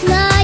It's not